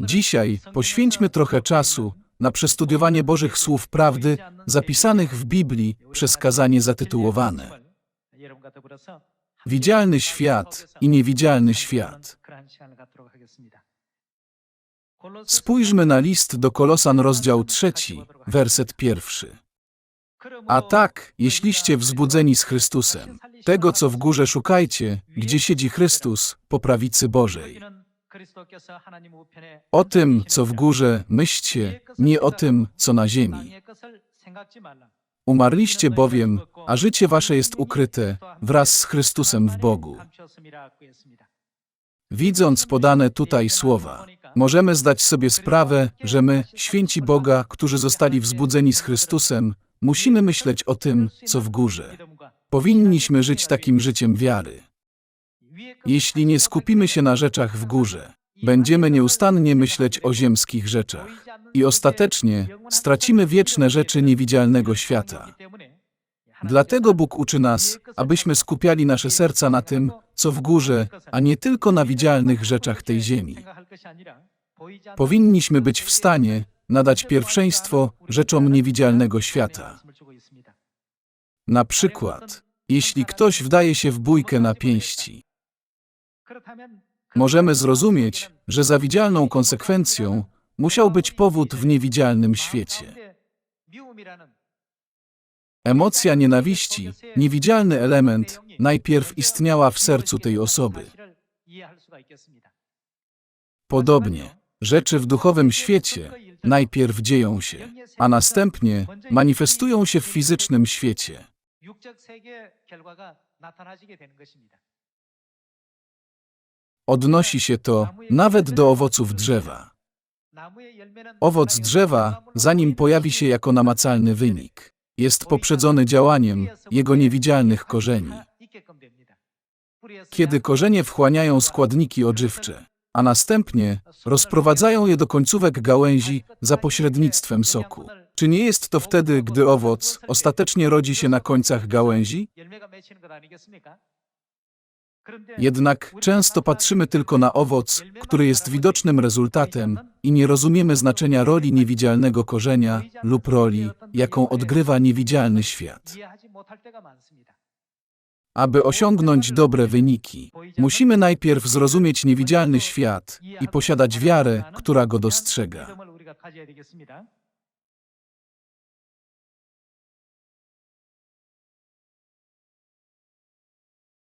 Dzisiaj poświęćmy trochę czasu na przestudiowanie Bożych Słów Prawdy zapisanych w Biblii przez kazanie zatytułowane Widzialny świat i niewidzialny świat. Spójrzmy na list do Kolosan, rozdział trzeci, werset pierwszy. A tak, jeśliście wzbudzeni z Chrystusem, tego co w górze szukajcie, gdzie siedzi Chrystus po prawicy Bożej. O tym, co w górze, myślcie, nie o tym, co na ziemi. Umarliście bowiem, a życie wasze jest ukryte wraz z Chrystusem w Bogu. Widząc podane tutaj słowa, możemy zdać sobie sprawę, że my, święci Boga, którzy zostali wzbudzeni z Chrystusem, musimy myśleć o tym, co w górze. Powinniśmy żyć takim życiem wiary. Jeśli nie skupimy się na rzeczach w górze, będziemy nieustannie myśleć o ziemskich rzeczach i ostatecznie stracimy wieczne rzeczy niewidzialnego świata. Dlatego Bóg uczy nas, abyśmy skupiali nasze serca na tym, co w górze, a nie tylko na widzialnych rzeczach tej ziemi. Powinniśmy być w stanie nadać pierwszeństwo rzeczom niewidzialnego świata. Na przykład, jeśli ktoś wdaje się w bójkę na pięści, możemy zrozumieć, że za widzialną konsekwencją musiał być powód w niewidzialnym świecie. Emocja nienawiści, niewidzialny element, najpierw istniała w sercu tej osoby. Podobnie, rzeczy w duchowym świecie najpierw dzieją się, a następnie manifestują się w fizycznym świecie. Odnosi się to nawet do owoców drzewa. Owoc drzewa, zanim pojawi się jako namacalny wynik, jest poprzedzony działaniem jego niewidzialnych korzeni. Kiedy korzenie wchłaniają składniki odżywcze, a następnie rozprowadzają je do końcówek gałęzi za pośrednictwem soku. Czy nie jest to wtedy, gdy owoc ostatecznie rodzi się na końcach gałęzi? Jednak często patrzymy tylko na owoc, który jest widocznym rezultatem i nie rozumiemy znaczenia roli niewidzialnego korzenia lub roli, jaką odgrywa niewidzialny świat. Aby osiągnąć dobre wyniki, musimy najpierw zrozumieć niewidzialny świat i posiadać wiarę, która go dostrzega.